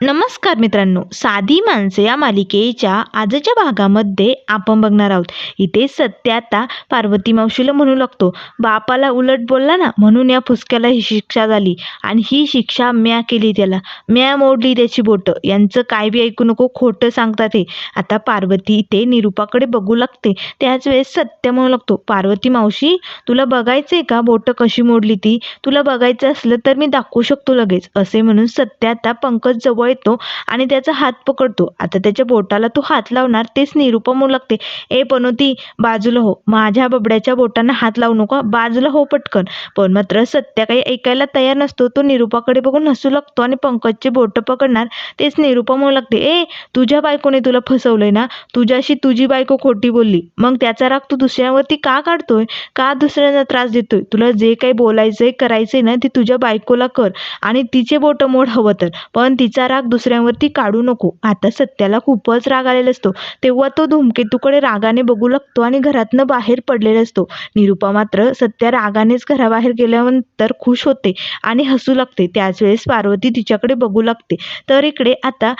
नमस्कार मित्रांनो साधी माणसे या मालिकेच्या आजच्या भागामध्ये आपण बघणार आहोत. इथे सत्य आता पार्वती मावशीला म्हणू लागतो. बापाला उलट बोलला ना म्हणून या फुसक्याला ही शिक्षा झाली. आणि ही शिक्षा म्या केली त्याला. म्या मोडली त्याची बोटं. यांचं काय बी ऐकू नको खोटं सांगतात हे. आता पार्वती इथे निरूपाकडे बघू लागते. त्याच वेळेस सत्य म्हणू लागतो पार्वती मावशी तुला बघायचंय का बोटं कशी मोडली ती? तुला बघायचं असलं तर मी दाखवू शकतो लगेच. असे म्हणून सत्य आता पंकज जवळ येतो आणि त्याचा हात पकडतो. आता त्याच्या बोटाला तो हात लावणार तेच निरुपमू लागते ए पनोती बाजूला हो. माझ्या बबड्याच्या बोटांना हात लावू नको बाजूला हो पटकन. पण मात्र सत्या काही ऐकायला तयार नसतो. तो निरूपाकडे बघून हसू लागतो आणि पंकजचे बोट पकडणार तेच निरूपा लागते ए तुझ्या बायकोने तुला फसवलंय ना? तुझ्याशी तुझी बायको खोटी बोलली. मग त्याचा राग तू दुसऱ्यावरती का काढतोय? का दुसऱ्यांना त्रास देतोय? तुला जे काही बोलायचंय करायचंय ना ते तुझ्या बायकोला कर आणि तिचे बोट मोड हवं तर. पण तिचा राग दुसऱ्यांवरती काढू नको. आता सत्याला खूपच राग आलेला असतो. तेव्हा तो धूमकेतूकडे रागाने बघू लागतो आणि घरातनं बाहेर पडलेला असतो. निरूपा मात्र सत्या रागानेच घराबाहेर गेल्यानंतर खुश होते आणि हसू लागते. त्याच वेळेस पार्वती तिच्याकडे बघू लागते. तर इकडे आता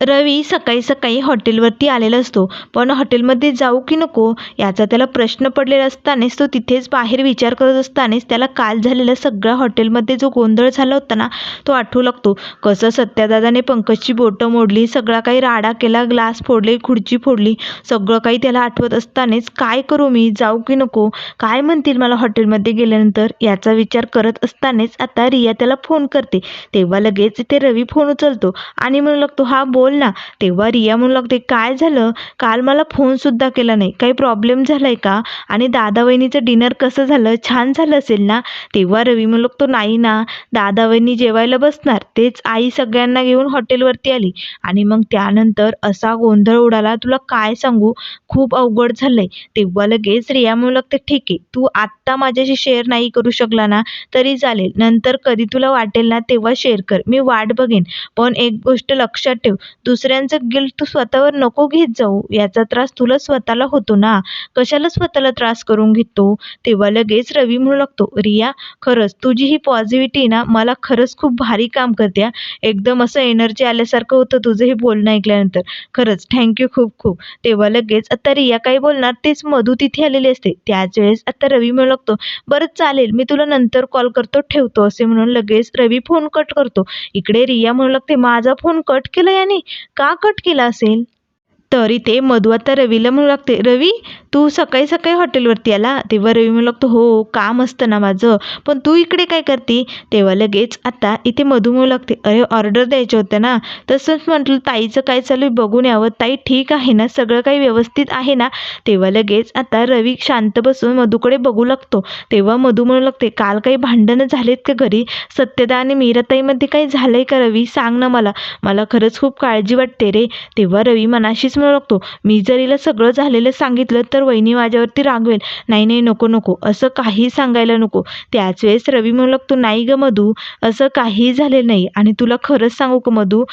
रवी सकाळी सकाळी हॉटेलवरती आलेला असतो. पण हॉटेलमध्ये जाऊ की नको याचा त्याला प्रश्न पडलेला असतानाच तो तिथेच बाहेर विचार करत असतानाच त्याला काल झालेला सगळ्या हॉटेलमध्ये जो गोंधळ झाला होता ना तो आठवू लागतो. कसं सत्यादादाने पंकजची बोटं मोडली सगळा काही राडा केला ग्लास फोडले खुर्ची फोडली सगळं काही त्याला आठवत असतानाच काय करू मी जाऊ की नको काय म्हणतील मला हॉटेलमध्ये गेल्यानंतर याचा विचार करत असतानाच आता रिया त्याला फोन करते. तेव्हा लगेच ते रवी फोन उचलतो आणि म्हणू लागतो हा बोल बोल ना. तेव्हा रिया म्हणू लागते काय झालं? काल मला फोनसुद्धा केला नाही. काही प्रॉब्लेम झालाय का? आणि दादा वहिनीचं डिनर कसं झालं? छान झालं असेल ना? तेव्हा रवी म्हणू लागतो नाही ना. दादा वहिनी जेवायला बसणार. तेच आई सगळ्यांना घेऊन हॉटेलवरती आली. आणि मग त्यानंतर असा गोंधळ उडाला तुला काय सांगू? खूप अवघड झालंय. तेव्हा लगेच रिया म्हणू लागते ठीक आहे. तू आत्ता माझ्याशी शेअर नाही करू शकला ना तरी चालेल. नंतर कधी तुला वाटेल ना तेव्हा शेअर कर. मी वाट बघेन. पण एक गोष्ट लक्षात ठेव. दुसऱ्यांचं गिल्ट तू स्वतःवर नको घेत जाऊ. याचा त्रास तुला स्वतःला होतो ना? कशाला स्वतःला त्रास करून घेतो? तेव्हा लगेच रवी म्हणू लागतो रिया खरंच तुझी ही पॉझिटिव्हिटी ना मला खरंच खूप भारी काम करते एकदम असं एनर्जी आल्यासारखं होतं तुझं हे बोलणं ऐकल्यानंतर. खरंच थँक्यू खूप खूप. तेव्हा लगेच आता रिया काय बोलणार? तेच मधू तिथे आलेली असते. त्याच वेळेस आता रवी म्हणू लागतो बरं चालेल मी तुला नंतर कॉल करतो ठेवतो असे म्हणून लगेच रवी फोन कट करतो. इकडे रिया म्हणू लागते माझा फोन कट केला याने. का कट केला असेल? तरी ते मधू रवीला म्हणू लागते. रवी तू सकाळी सकाळी हॉटेलवरती आला तेव्हा रवी म्हणू लागतो हो काम असतं ना माझं. पण तू इकडे काय करते? तेव्हा लगेच आता इथे मधू म्हणू लागते अरे ऑर्डर द्यायच्या होत्या ना. तसंच म्हटलं ताईचं काय चालू आहे? बघून यावं. ताई ठीक आहे ना सगळं काही व्यवस्थित आहे ना? तेव्हा लगेच आता रवी शांत बसून मधूकडे बघू लागतो. तेव्हा मधू म्हणू लागते काल काही भांडणं झालेत का घरी? सत्यदा आणि मीराताईमध्ये काही झालं आहे का रवी? सांग ना मला. मला खरंच खूप काळजी वाटते रे. तेव्हा रवी मनाशीच म्हणू लागतो मी जर हिला सगळं झालेलं सांगितलं तर वहिनी माझ्यावरती रागवेल. नाही नाही नको नको. असं काही सांगायला नको. त्याच वेळेस रवी म्हणू लागतो नाही ग मधू असं काही झालेलं नाही. आणि तुला खरंच सांगू का मधू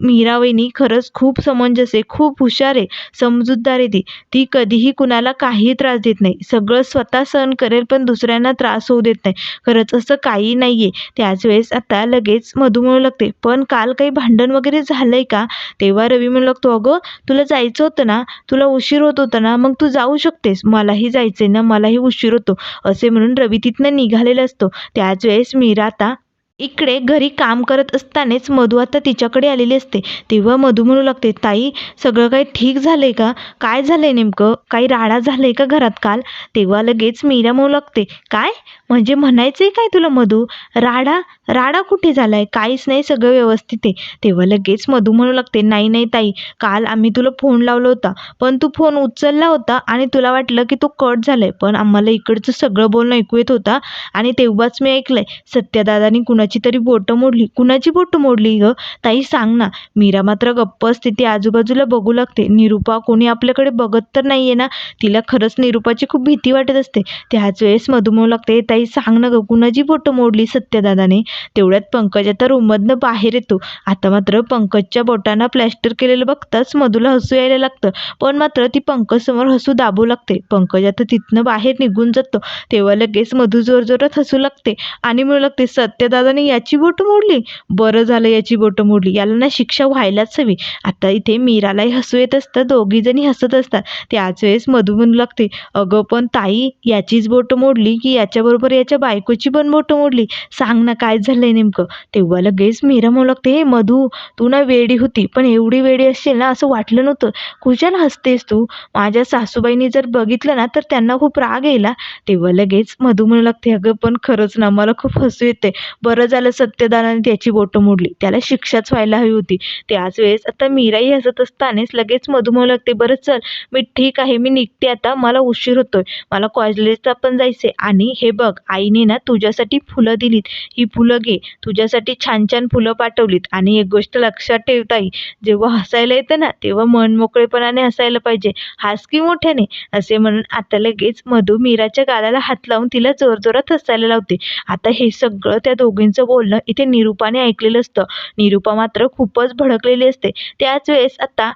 मीरा वहिनी खरंच खूप समंजस आहे खूप हुशार आहे समजूतदार आहे ती. ती कधीही कुणाला काही त्रास देत नाही. सगळं स्वतः सहन करेल पण दुसऱ्यांना त्रास होऊ देत नाही. खरंच असं काही नाही आहे त्याच वेळेस आता लगेच मधू म्हणू लागते पण काल काही भांडण वगैरे झालंय का? तेव्हा रवी म्हणू लागतो अगं तुला जायचं होतं ना तुला उशीर होत होता ना मग तू जाऊ शकतेस. मलाही जायचंय ना मलाही उशीर होतो. असे म्हणून रवी तिथनं निघालेला असतो. त्याच वेळेस मीरा आता इकडे घरी काम करत असतानाच मधू आता तिच्याकडे आलेली असते. तेव्हा मधू म्हणू लागते ताई सगळं काही ठीक झालंय का? काय झालंय नेमकं? काही राडा झालंय का घरात काल? तेव्हा लगेच मीरा म्हणू लागते काय? म्हणजे म्हणायचंय काय तुला मधू? राडा? राडा कुठे झालाय? काहीच नाही सगळं व्यवस्थित आहे. तेव्हा लगेच मधू म्हणू लागते नाही नाही ताई काल आम्ही तुला फोन लावला होता. पण तू फोन उचलला होता आणि तुला वाटलं की तो कट झालाय. पण आम्हाला इकडचं सगळं बोलणं ऐकू येत होता आणि तेव्हाच मी ऐकलंय. सत्यदादानी कुणाची तरी बोटं मोडली. कुणाची बोटं मोडली ग? ताई सांग ना. मीरा मात्र गप्प असते ती आजूबाजूला बघू लागते. निरूपा कोणी आपल्याकडे बघत तर नाहीये ना? तिला खरंच निरूपाची खूप भीती वाटत असते. त्याच वेळेस मधू म्हणू लागते ताई सांग ना ग कुणाची बोटं मोडली सत्यदादाने? तेवढ्यात पंकज आता रूममधनं बाहेर येतो. आता मात्र पंकजच्या बोटांना प्लॅस्टर केलेलं बघताच मधूला हसू यायला लागतं. पण मात्र ती पंकजसमोर हसू दाबू लागते. पंकज आता तिथनं बाहेर निघून जातो. तेव्हा लगेच मधू जोरजोरात हसू लागते आणि म्हणू लागते सत्यदादाने याची बोटं मोडली. बरं झालं याची बोटं मोडली. याला ना शिक्षा व्हायलाच हवी. आता इथे मीरालाही हसू येत असतं. दोघी जणी हसत असतात. त्याच वेळेस मधू म्हणू लागते अगं पण ताई याचीच बोटं मोडली की याच्याबरोबर याच्या बायकोची पण बोटं मोडली. सांग ना काय झालंय नेमकं. तेव्हा लगेच मीरा म्हणू लागते हे मधू तू ना वेडी होती पण एवढी वेडी असशील ना असं वाटलं नव्हतं. कुशाला हसतेस तू. माझ्या सासूबाईंनी जर बघितलं ना तर त्यांना खूप राग येईला तेव्हा लगेच मधू म्हणू लागते अगं पण खरंच ना मला खूप हसू येते बरं झालं सत्यदानाने त्याची बोटं मोडली. त्याला शिक्षाच व्हायला हवी होती. त्याच वेळेस आता मीराही हसत असतानाच लगेच मधू म्हणू लागते बरं चल. मी ठीक आहे. मी निघते आता. मला उशीर होतोय. मला कॉलेजला पण जायचंय. आणि हे बघ आईने ना तुझ्यासाठी फुलं दिलीत. ही फुलं घे. तुझ्यासाठी छान छान फुलं पाठवलीत. आणि एक गोष्ट लक्षात ठेवताई जेव्हा हसायला येतं ना तेव्हा मन मोकळेपणाने हसायला पाहिजे. हास की मोठ्याने? असे म्हणून आता लगेच मधू मीराच्या गालाला हात लावून तिला जोरजोरात हसायला लावते. आता हे सगळं त्या दोघींचं बोलणं इथे निरूपाने ऐकलेलं असतं. निरूपा मात्र खूपच भडकलेली असते. त्याच वेळेस आता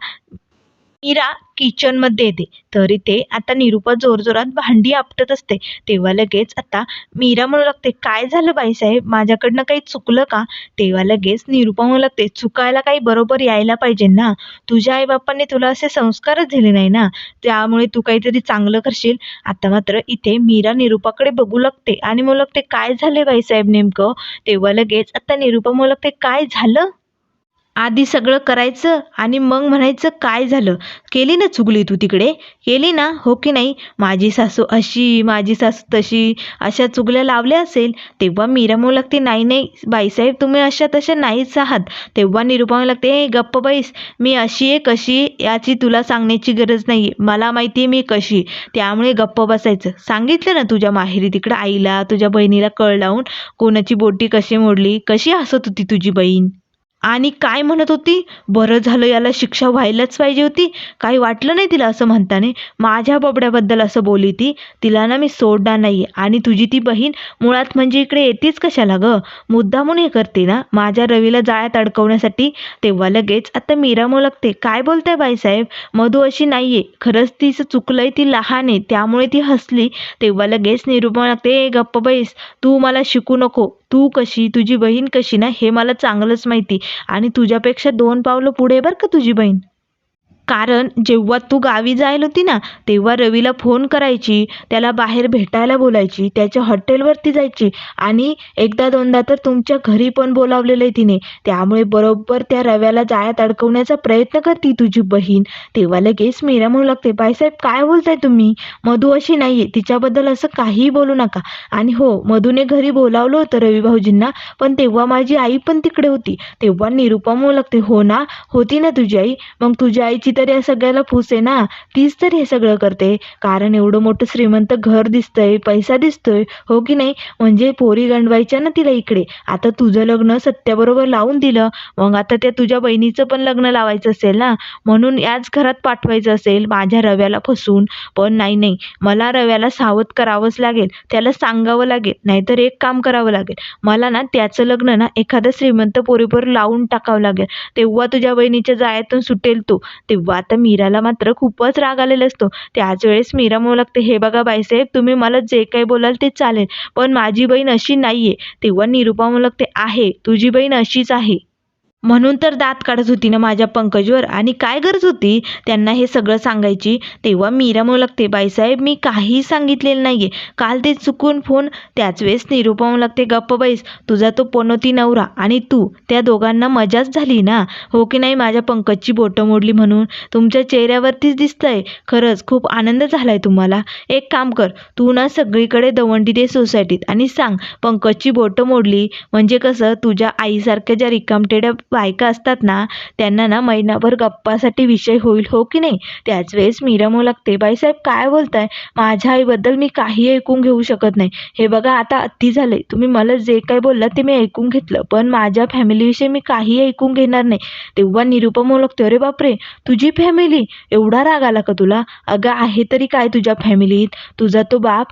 मीरा किचनमध्ये येते. तर इथे आता निरूपा जोरजोरात भांडी आपटत असते. तेव्हा लगेच आता मीरा म्हणू लागते काय झालं बाईसाहेब? माझ्याकडनं काही चुकलं का? तेव्हा लगेच निरूपा म्हणू लागते चुकायला काही बरोबर यायला पाहिजे ना. तुझ्या आईबापांनी तुला असे संस्कारच दिले नाही ना. त्यामुळे तू काहीतरी चांगलं करशील. आता मात्र इथे मीरा निरूपाकडे बघू लागते आणि म्हणू लागते काय झाले बाईसाहेब नेमकं? तेव्हा लगेच आता निरूपा म्हणू लागते काय झालं? आधी सगळं करायचं आणि मग म्हणायचं काय झालं? केली ना चुगली तू तिकडे? केली ना? हो की नाही? माझी सासू अशी माझी सासू तशी अशा चुगल्या लावल्या असेल तेव्हा मीरा म्हणू लागते नाही नाही बाईसाहेब तुम्ही अशा तशा नाहीच आहात. तेव्हा निरूपा म्हणू लागते हे गप्प बाईस मी अशी आहे कशी याची तुला सांगण्याची गरज नाही. आहे मला माहिती आहे मी कशी. आहे. त्यामुळे गप्प बसायचं. सांगितलं ना तुझ्या माहेरी तिकडं आईला तुझ्या बहिणीला कळ लावून कोणाची बोटी कशी मोडली कशी हसत होती तुझी बहीण? आणि काय म्हणत होती? बरं झालं याला शिक्षा व्हायलाच पाहिजे होती. काही वाटलं नाही तिला असं म्हणताने? माझ्या बबड्याबद्दल असं बोली ती. तिला ना मी सोडणार नाही आणि तुझी ती बहीण मुळात म्हणजे इकडे येतेच कशाला गं? मुद्दामून हे करते ना? माझ्या रवीला जाळ्यात अडकवण्यासाठी? तेव्हा लगेच आता मीरा लागते काय बोलताय बाईसाहेब? मधू अशी नाही आहे खरंच तिचं चुकलंय ती लहान आहे. त्यामुळे ती हसली. तेव्हा लगेच निरूपण लागते ए गप्प बैस. तू मला शिकू नको. तू कशी तुझी बहीण कशी ना हे मला चांगलंच माहिती. आणि तुझ्यापेक्षा दोन पावलं पुढे बरं का तुझी बहीण? कारण जेव्हा तू गावी जायला होती ना तेव्हा रवीला फोन करायची त्याला बाहेर भेटायला बोलायची त्याच्या हॉटेलवरती जायची आणि एकदा दोनदा तर तुमच्या घरी पण बोलावलेलं आहे तिने. त्यामुळे बरोबर त्या रव्याला जाळ्यात अडकवण्याचा प्रयत्न करती तुझी बहीण. तेव्हा लगेच मीरा म्हणू लागते बाईसाहेब काय बोलताय तुम्ही? मधू अशी नाही आहे तिच्याबद्दल असं काहीही बोलू नका. आणि हो मधूने घरी बोलावलं होतं रवी भाऊजींना पण तेव्हा माझी आई पण तिकडे होती. तेव्हा निरुपा म्हणू लागते हो ना होती ना तुझी आई. मग तुझ्या आईची तर या सगळ्याला फूस आहे ना? तीच तर हे सगळं करते. कारण एवढं मोठं श्रीमंत घर दिसतंय पैसा दिसतोय हो की नाही? म्हणजे पोरी गंडवायच्या ना तिला इकडे. आता तुझं लग्न सत्याबरोबर लावून दिलं. मग आता त्या तुझ्या बहिणीचं पण लग्न लावायचं असेल ना? म्हणून याच घरात पाठवायचं असेल माझ्या रव्याला फसून. पण नाही नाही. मला रव्याला सावध करावंच लागेल. त्याला सांगावं लागेल. नाहीतर एक काम करावं लागेल. मला ना त्याचं लग्न ना एखाद्या श्रीमंत पोरीवर लावून टाकावं लागेल. तेव्हा तुझ्या बहिणीच्या जाळ्यातून सुटेल तो. तेव्हा आता मीराला मात्र खूपच राग आलेला असतो. त्याच वेळेस मीरा म्हणू लागते हे बघा बाईसाहेब तुम्ही मला जे काही बोलाल ते चालेल पण माझी बहीण अशी नाही आहे तेव्हा निरूपा म्हणू लागते आहे तुझी बहीण अशीच आहे. म्हणून तर दात काढत होती ना माझ्या पंकजवर. आणि काय गरज होती? त्यांना हे सगळं सांगायची. तेव्हा मीरा म्हणू लागते बाईसाहेब मी काहीही सांगितलेलं नाही आहे काल ते चुकून फोन त्याच वेळेस निरूपा म्हणू लागते गप्प बाईस तुझा तो पोनोती नवरा आणि तू त्या दोघांना मजाच झाली ना? हो की नाही माझ्या पंकजची बोटं मोडली म्हणून? तुमच्या चेहऱ्यावरतीच दिसतंय. खरंच खूप आनंद झालाय तुम्हाला. एक काम कर तू ना सगळीकडे दवंडी दे सोसायटीत आणि सांग पंकजची बोटं मोडली. म्हणजे कसं तुझ्या आईसारख्या ज्या रिकामटेड्या बायका असतात ना त्यांना ना महिनाभर गप्पासाठी विषय होईल हो की नाही? त्याच वेळेस मीरा म्हणू लागते बाईसाहेब काय बोलताय? माझ्या आईबद्दल मी काही ऐकून घेऊ शकत नाही. हे बघा आता अति झाले तुम्ही मला जे काही बोललात ते मी ऐकून घेतलं पण माझ्या फॅमिलीविषयी मी काही ऐकून घेणार नाही. तेव्हा निरुपम म्हणू अरे बापरे! तुझी फॅमिली? एवढा राग आला का तुला? अगं आहे तरी काय तुझ्या फॅमिलीत? तुझा तो बाप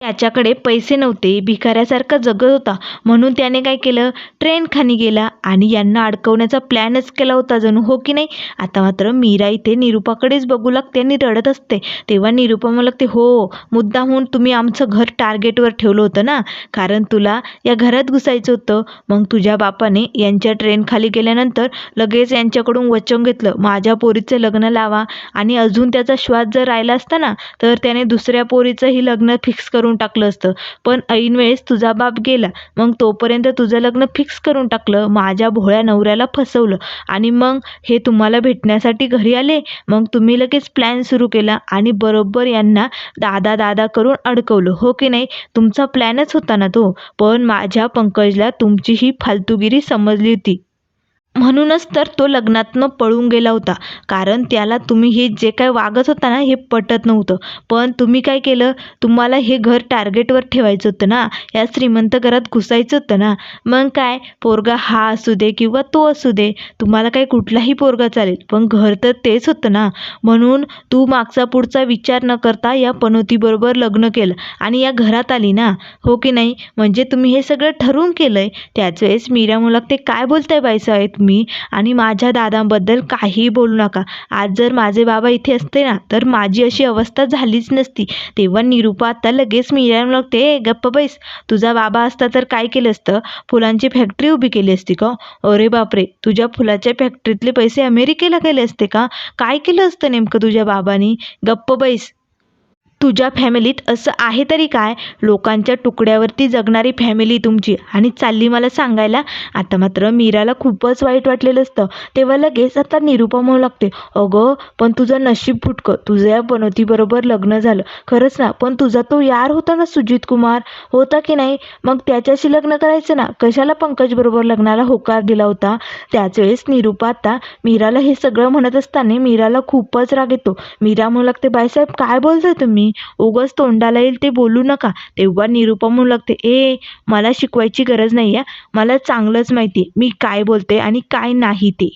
त्याच्याकडे पैसे नव्हते. भिकाऱ्यासारखा जगत होता. म्हणून त्याने काय केलं? ट्रेनखाली गेला आणि यांना अडकवण्याचा प्लॅनच केला होता जणू. हो की नाही? आता मात्र मीरा इथे निरूपाकडेच बघू लागते आणि रडत असते. तेव्हा निरूपा मला लागते हो मुद्दाहून तुम्ही आमचं घर टार्गेटवर ठेवलं होतं ना? कारण तुला या घरात घुसायचं होतं. मग तुझ्या बापाने यांच्या ट्रेन खाली गेल्यानंतर लगेच यांच्याकडून वचन घेतलं. माझ्या पोरीचं लग्न लावा आणि अजून त्याचा श्वास जर राहिला असता ना तर त्याने दुसऱ्या पोरीचंही लग्न फिक्स करून टाकलं असतं. पण ऐन वेळेस तुझा बाप गेला. मग तोपर्यंत तुझं लग्न फिक्स करून टाकलं. माझ्या भोळ्या नवऱ्याला फसवलं. आणि मग हे तुम्हाला भेटण्यासाठी घरी आले. मग तुम्ही लगेच प्लॅन सुरू केला. आणि बरोबर यांना दादा दादा करून अडकवलं. हो की नाही? तुमचा प्लॅनच होता ना तो. पण माझ्या पंकजला तुमची ही फालतूगिरी समजली होती. म्हणूनच तर तो लग्नातनं पळून गेला होता. कारण त्याला तुम्ही हे जे काय वागत होता ना हे पटत नव्हतं. पण तुम्ही काय केलं? तुम्हाला हे घर टार्गेटवर ठेवायचं होतं ना. या श्रीमंत घरात घुसायचं होतं ना. मग काय? पोरगा हा असू दे किंवा तो असू दे. तुम्हाला काय कुठलाही पोरगा चालेल. पण घर तर तेच होतं ना. म्हणून तू मागचा पुढचा विचार न करता या पनोतीबरोबर लग्न केलं. आणि या घरात आली ना. हो की नाही? म्हणजे तुम्ही हे सगळं ठरवून केलं आहे त्याच वेळेस मीरा मुलाक ते काय बोलताय बाईसाहेब तुम्ही आणि माझ्या दादांबद्दल काहीही बोलू नका. आज जर माझे बाबा इथे असते ना तर माझी अशी अवस्था झालीच नसती. तेव्हा निरूपा आता लगेच मीरा लागते गप्प बैस. तुझा बाबा असता तर काय केलं असतं? फुलांची फॅक्टरी उभी केली असती का? अरे बापरे! तुझ्या फुलाच्या फॅक्टरीतले पैसे अमेरिकेला गेले असते का? काय केलं असतं नेमकं तुझ्या बाबांनी? गप्प बैस. तुझ्या फॅमिलीत असं आहे तरी काय? लोकांच्या तुकड्यावरती जगणारी फॅमिली तुमची. आणि चालली मला सांगायला? आता मात्र मीराला खूपच वाईट वाटलेलं असतं. तेव्हा लगेच आता निरूपा म्हणू लागते अगं पण तुझं नशीब फुटकं. तुझं या बनवतीबरोबर लग्न झालं. खरंच ना पण तुझा तो यार होता ना सुजित कुमार? होता की नाही? मग त्याच्याशी लग्न करायचं ना? कशाला पंकजबरोबर लग्नाला होकार दिला होता? त्याच वेळेस निरूपा आता मीराला हे सगळं म्हणत असताना मीराला खूपच राग येतो. मीरा म्हणू लागते बायसाहेब काय बोलताय तुम्ही? उगाच तोंडाला येईल ते बोलू नका. तेव्हा निरूपा म्हणू लागते ए मला शिकवायची गरज नाही आहे मला चांगलंच माहिती आहे मी काय बोलते आणि काय नाही ते.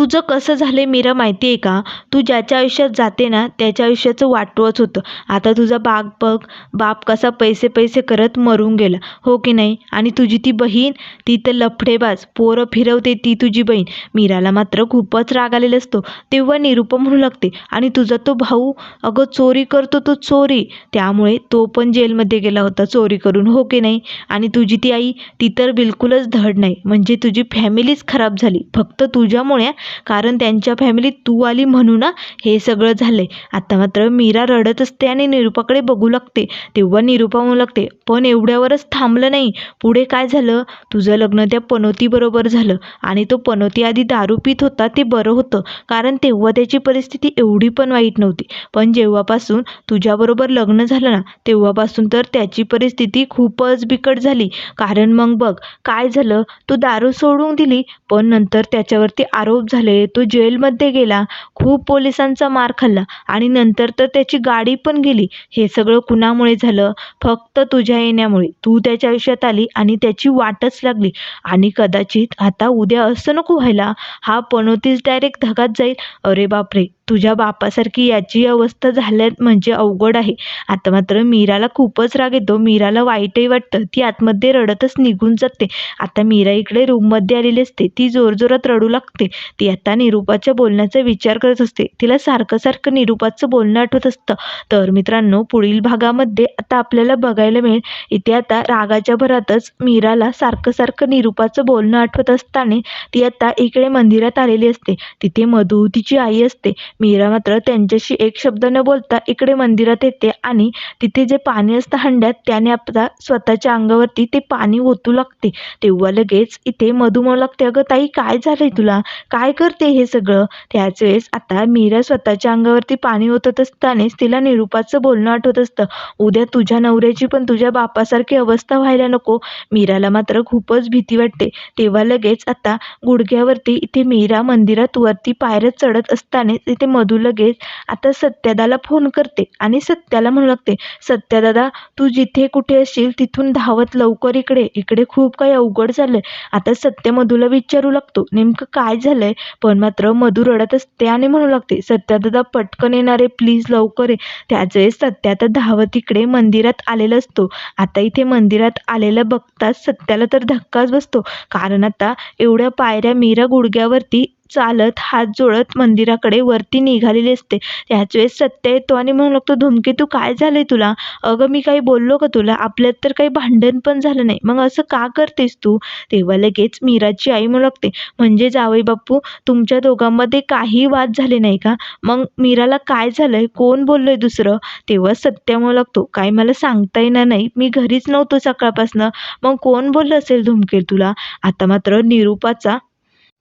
तुझं कसं झालं मीरा माहिती आहे का? तू ज्याच्या आयुष्यात जाते ना त्याच्या आयुष्याचं वाटवच होतं. आता तुझा बाग बघ बाप कसा पैसे पैसे करत मरून गेला. हो की नाही? आणि तुझी ती बहीण ती तर लफडेबाज पोरं फिरवते ती तुझी बहीण. मीराला मात्र खूपच राग आलेला असतो. तेव्हा निरूपा म्हणू लागते आणि तुझा तो भाऊ अगं चोरी करतो तो चोरी. त्यामुळे तो पण जेलमध्ये गेला होता चोरी करून हो की नाही? आणि तुझी ती आई ती तर बिलकुलच धड नाही. म्हणजे तुझी फॅमिलीच खराब झाली. फक्त तुझ्यामुळे कारण त्यांच्या फॅमिलीत तू आली म्हणून ना हे सगळं झालंय. आता मात्र मीरा रडत असते आणि निरूपाकडे बघू लागते. तेव्हा निरूपा म्हणू लागते पण एवढ्यावरच थांबलं नाही. पुढे काय झालं? तुझं लग्न त्या पनोतीबरोबर झालं आणि तो पनोती आधी दारू पित होता ते बरं होतं. कारण तेव्हा त्याची परिस्थिती एवढी पण वाईट नव्हती. पण जेव्हापासून तुझ्याबरोबर लग्न झालं ना तेव्हापासून तर त्याची परिस्थिती खूपच बिकट झाली. कारण मग बघ काय झालं? तो दारू सोडून दिली पण नंतर त्याच्यावरती आरोप झाला. तो जेलमध्ये गेला खूप पोलिसांचा मार खाल्ला आणि नंतर तर त्याची गाडी पण गेली. हे सगळं कुणामुळे झालं? फक्त तुझ्या येण्यामुळे. तू त्याच्या आयुष्यात आली आणि त्याची वाटच लागली. आणि कदाचित आता उद्या असं नको व्हायला. हा पनोतीच डायरेक्ट धगात जाईल. अरे बापरे! तुझ्या बापासारखी याची अवस्था झाल्यात म्हणजे अवघड आहे. आता मात्र मीराला खूपच राग येतो. मीराला वाईटही वाटतं. ती आतमध्ये रडतच निघून जाते. आता मीरा इकडे रूममध्ये आलेली असते. ती जोरजोरात रडू लागते. ती आता निरूपाच्या बोलण्याचा विचार करत असते. तिला सारखं सारखं निरूपाचं बोलणं आठवत असतं. तर मित्रांनो पुढील भागामध्ये आता आपल्याला बघायला मिळेल. इथे आता रागाच्या भरातच मीराला सारखं सारखं निरूपाचं बोलणं आठवत असताना ती आता इकडे मंदिरात आलेली असते. तिथे मधू तिची आई असते. मीरा मात्र त्यांच्याशी एक शब्द न बोलता इकडे मंदिरात येते आणि तिथे जे पाणी असतं हंड्यात त्याने आपला स्वतःच्या अंगावरती ते पाणी ओतू लागते. तेव्हा लगेच इथे मधू म्हणू लागते अगं ताई काय झालंय तुला? काय करते हे सगळं? त्याच वेळेस आता मीरा स्वतःच्या अंगावरती पाणी ओतत असतानाच तिला निरूपाचं बोलणं आठवत असतं. उद्या तुझ्या नवऱ्याची पण तुझ्या बापासारखी अवस्था व्हायला नको. मीराला मात्र खूपच भीती वाटते. तेव्हा लगेच आता गुडघ्यावरती इथे मीरा मंदिरात वरती पायऱ्यात चढत असतानाच इथे मधू लगेच आता सत्यादाला फोन करते आणि सत्याला म्हणू लागते सत्यादादा तू जिथे कुठे असशील तिथून धावत लवकर इकडे. इकडे खूप काही अवघड झालंय. आता सत्य मधूला विचारू लागतो. नेमकं काय झालंय? पण मात्र मधू रडत असते आणि म्हणू लागते सत्यादादा पटकन येणारे प्लीज लवकर ये. त्याच वेळेस सत्या तर धावत इकडे मंदिरात आलेला असतो. आता इथे मंदिरात आलेलं बघताच सत्याला तर धक्काच बसतो. कारण आता एवढ्या पायऱ्या मीरा गुडघ्यावरती चालत हात जोडत मंदिराकडे वरती निघालेली असते. त्याच वेळेस सत्य येतो आणि म्हणू लागतो धूमकेतू काय झालंय तुला? अगं मी काही बोललो का तुला? आपल्यात तर काही भांडण पण झालं नाही. मग असं का करतेस तू? तेव्हा लगेच मीराची आई म्हणू लागते म्हणजे जावई बापू तुमच्या दोघांमध्ये काही वाद झाले नाही का? मग मीराला काय झालंय? कोण बोललोय दुसरं? तेव्हा सत्य म्हणू लागतो काय मला सांगता येणार नाही. मी घरीच नव्हतो सकाळपासनं. मग कोण बोललं असेल धुमकेतूला आता मात्र निरूपाचा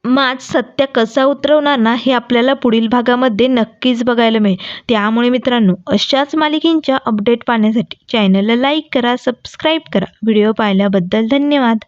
माझ सत्य कसा उतरवणार ना हे आपल्याला पुढील भागामध्ये नक्कीच बघायला मिळेल. त्यामुळे मित्रांनो अशाच मालिकेंच्या अपडेट पाहण्यासाठी चॅनलला लाईक करा सबस्क्राईब करा. व्हिडिओ पाहिल्याबद्दल धन्यवाद.